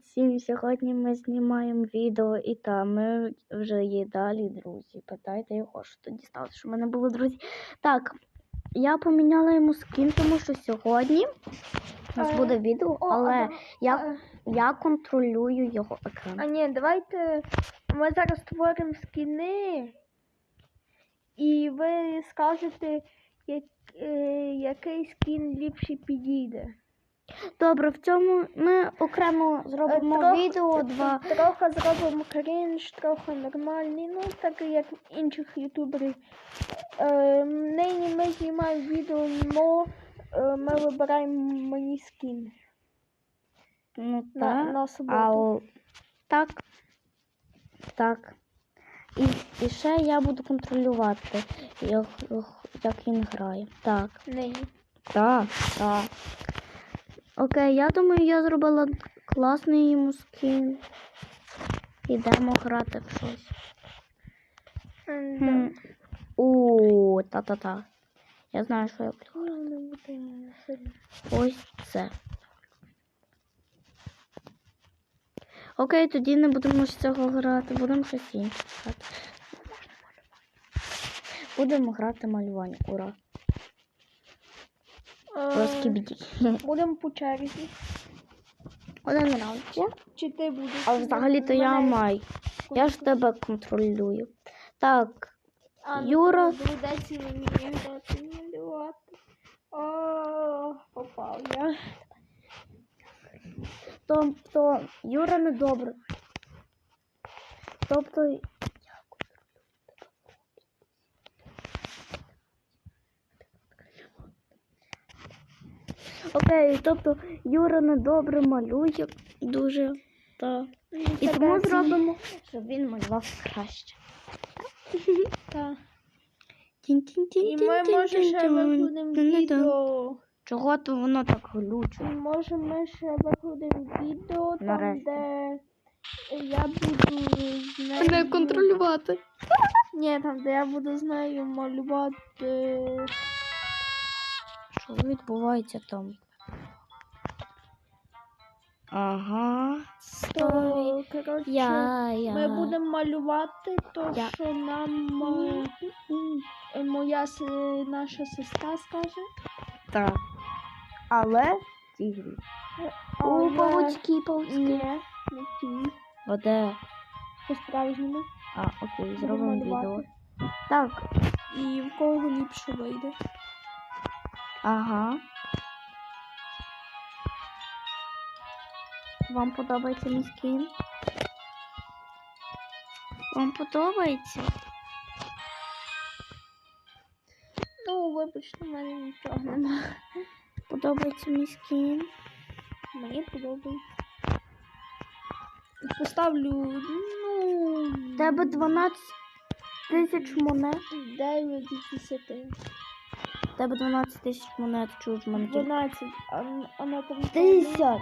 Всім сьогодні ми знімаємо відео і там ми вже є далі друзі. Питайте його, що тоді сталося, що в мене були друзі. Так, я поміняла йому скін, тому що сьогодні у нас Е, буде відео, але я, я контролюю його екран. а ні, давайте ми зараз створимо скіни, і ви скажете, як, е, який скін ліпше підійде. Добре, в цьому ми окремо зробимо Е, трох- відео два. Трохи зробимо крінж, трохи нормальний, ну так як інших ютуберів. Е, нині ми знімаємо відео, но е, ми вибираємо мені скін Ну, на, так. на суботу. А, так. Так. І, і ще я буду контролювати, як, як він грає. Так. Нині. Так, так. Окей, я думаю, я зробила класний йому скін. Ідемо грати в щось. Хм. У, та-та-та. Я знаю, що я буду. Ось це. Окей, тоді не будемо з цього грати, будемо щось інше грати. Будемо грати малювання. Ура. Е, Розкібіді. Будемо по черзі. Один раунд. Чи ти будеш? А взагалі-то я маю. Я ж тебе контролюю. Так, А, ну, Юра. Доведеться мені дати малювати. О, попав я. тобто Юра недобре. Тобто. Окей, тобто Юра недобре малює дуже. Та. І тому зробимо, щоб він малював краще. Так. І ми може ще викладемо відео. Чого то воно так глючить? І може ми ще викладемо відео там, де я буду з нею... контролювати. Ні, там, де я буду з нею малювати. Що відбувається там? Ага. То, коротше, Я, я. ми будемо малювати то, Я. що нам е, е, моя наша сестра скаже. Так. Але тігрі. У Але- павучки, павучки. Ні, не ті. Оде. По-справжньому. А, окей, зробимо відео. Так. І в кого ліпше вийде. Ага. Вам подобається мій скін? Вам подобається? Ну, вибачте, в мене нічого немає. Подобається мій скін? Мені подобається. Поставлю, ну. Тебе 12 тисяч монет. 9 з 10. Тебе 12 тисяч монет, чуєш мене тільки. 12, а, а на там Тисяч!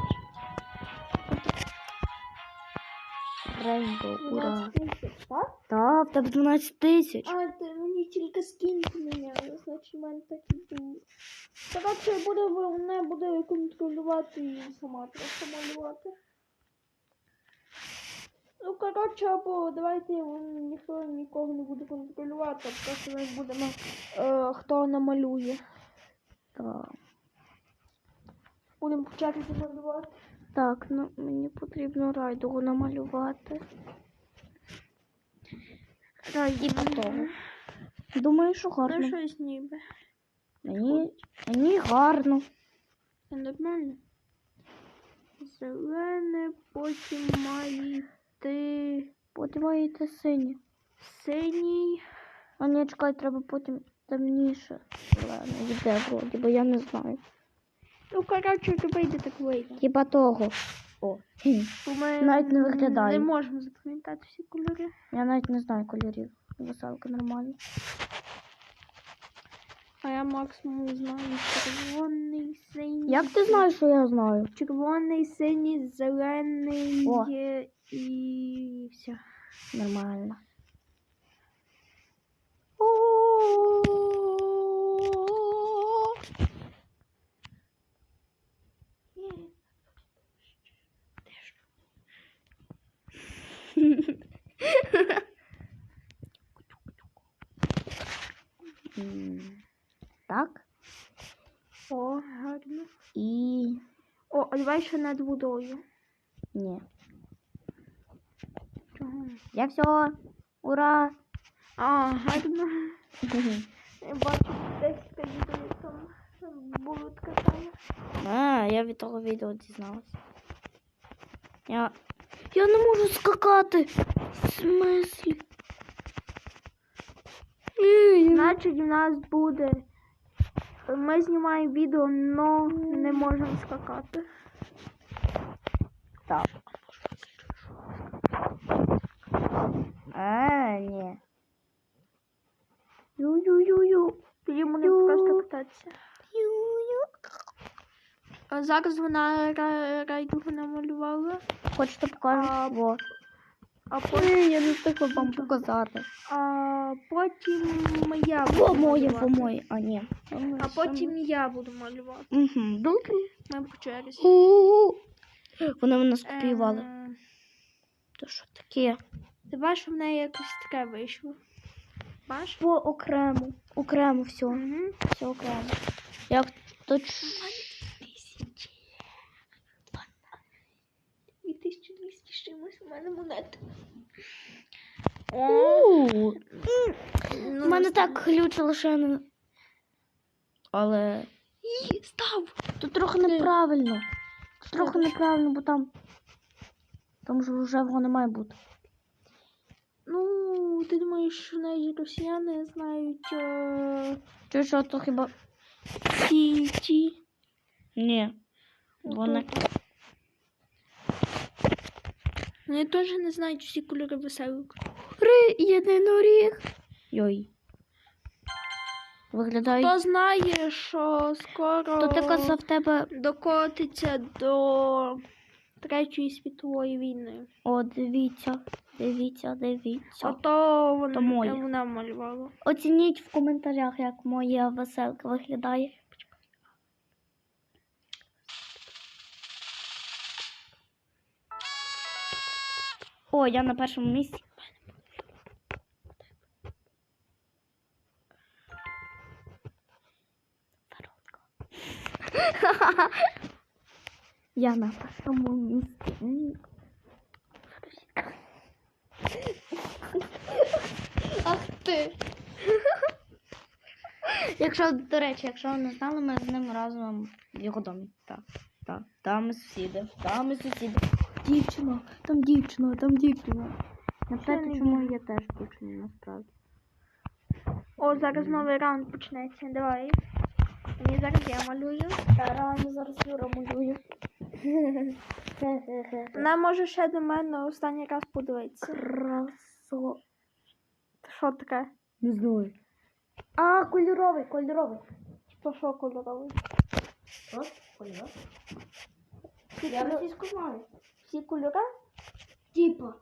Рейнбоу, ура. 12 тисяч, так? Так, в тебе 12 тисяч. А, ти мені тільки скін поміняли, значить в мене так і було. Коротше, буде, вона буде контролювати і сама просто малювати. Ну, коротше, або давайте ніхто нікого не буде контролювати, а просто ми будемо, е, хто намалює. Так. Будемо почати малювати. Так, ну мені потрібно райдугу намалювати. Райді готово. Думаю, що Ну, гарно. щось ніби. Мені, мені гарно. Нормально. Зелене, потім має йти Потім синій. синій. А ні, чекай, треба потім темніше. Зелене. Йде вроді, бо я не знаю. Ну, коротше, то вийде так вийде. Хіба того. О. Ми Навіть не виглядає. Не можемо запам'ятати всі кольори. Я навіть не знаю кольорів. Веселка нормально. А я максимум знаю червоний, синій. Як ти знаєш, що я знаю? Червоний, синій, зелений О. і все. Нормально. М, Так. О, гарно. І. О, а давай ще над водою. Ні. Чого? Я все. Ура! А, гарно. Я бачу, десь відео там таке саме. А, я від того відео дізналась. Я. Я не можу скакати. В смислі? Значить, у нас буде. Ми знімаємо відео, но не можемо скакати. Так. А, ні. Ю-ю-ю-ю. Тоді мене Ю. просто кататися. Ю-ю. А зараз вона ра- райдугу намалювала, Хочете покажу? А. а потім, я не встигла вам показати. а потім я буду Во моє, малювати. моє. А, ні. А потім я буду малювати. Угу. Добре. Ми по черзі. Вони мене співали. Е, То що таке? Ти бачиш, в неї якось таке вийшло. Бачиш? По окремо. Окремо все. Угу. Все окремо. Як то ч- 2200 з чимось у мене монет. У. Ну, мене так глючило, що я. Але. Ій, став! Тут трохи неправильно. Тут трохи неправильно, бо там. Там же вже воно не має бути. Ну, ти думаєш, що навіть росіяни знають е, Чи що, то хіба. ці ті. Ні. Вони. Вони теж не знають всі кольори веселок. Ри, єдиноріг. Йой. Виглядає. Хто знає, що скоро То ти казав в тебе. докотиться до Третьої світової війни. О, дивіться. Дивіться, дивіться. Ото вона, вона малювала. Оцініть в коментарях, як моя веселка виглядає. О, я на першому місці. Я на першому місці. Ах ти. Якщо, до речі, якщо ви не знали, ми з ним разом в його домі. Так, так. Там ми сусіди. Там ми сусіди. Дівчина, там дівчина, там дівчина. Не чому я теж дівчина, насправді. О, зараз новий раунд почнеться. Давай. Мені зараз я малюю. Та рано зараз Юра малюю. Вона може ще до мене останній раз подивитися. Красо. Що таке? Не знаю. А, кольоровий, кольоровий. То що кольоровий? Що? Кольоровий? Я російську знаю. Всі кольори? Типа.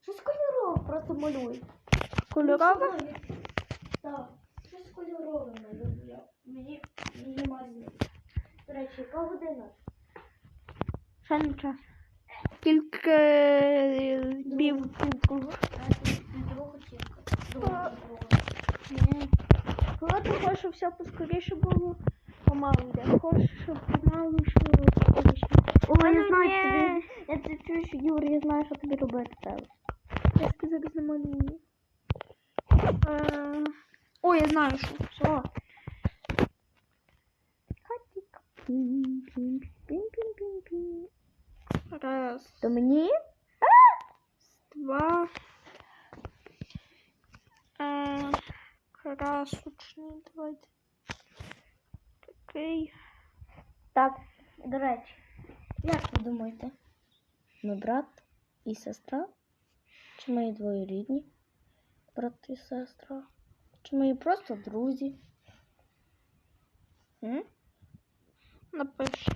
Щось кольорове, просто малюю. Кольорове? Так, щось кольорове малюю. я. Мені мені мазні. До речі, яка година? Ще не час. Тільки е, пів. Коли ти хочеш, щоб все поскоріше було, помалу йде. Хочеш, щоб помалу йшло. Ой, я Ну, знаю. Я це чую, що Юр, я знаю, що тобі робити треба. Я тобі зараз намалюю. Е, О, я знаю, що. Що? Хатик. Пім-пім-пім-пім-пім. Раз, То мені? два. Е, красочний, давайте. Такий. Так, до речі, як ви думаєте? Ми брат і сестра? Чи ми двоюрідні? Брат і сестра? Чи ми просто друзі? М? Напиш.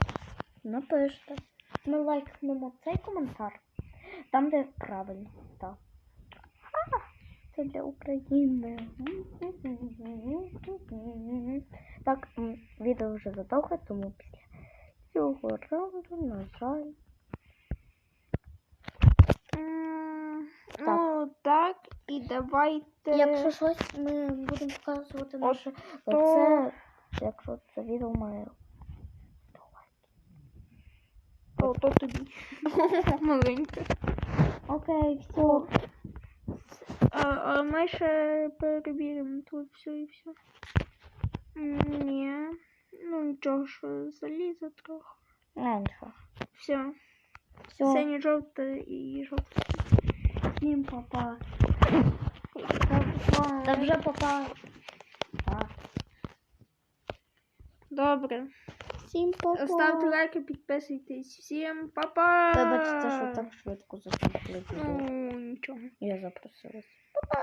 Напишіть. Ми лайкнемо цей коментар. Там, де правильно. Так. А, Це для України. Так, відео вже задовго, тому після цього раунду, на жаль. М, І давайте. Якщо щось, ми будемо показувати наше то- лице, якщо це відео має. О, то тобі. Маленьке. Окей, все. А, а ми ще перевіримо тут все і все. Ні. Ну нічого, що залізо трохи. Менше. Все. Все, Синє жовтий і жовтий. всім папа. Та вже папа. Так. Добре. Всім папа. Ставте лайки, підписуйтесь. Всім па-па! Вибачте, що так швидко закінчили. Ну, нічого. Я запросилась. Па-па.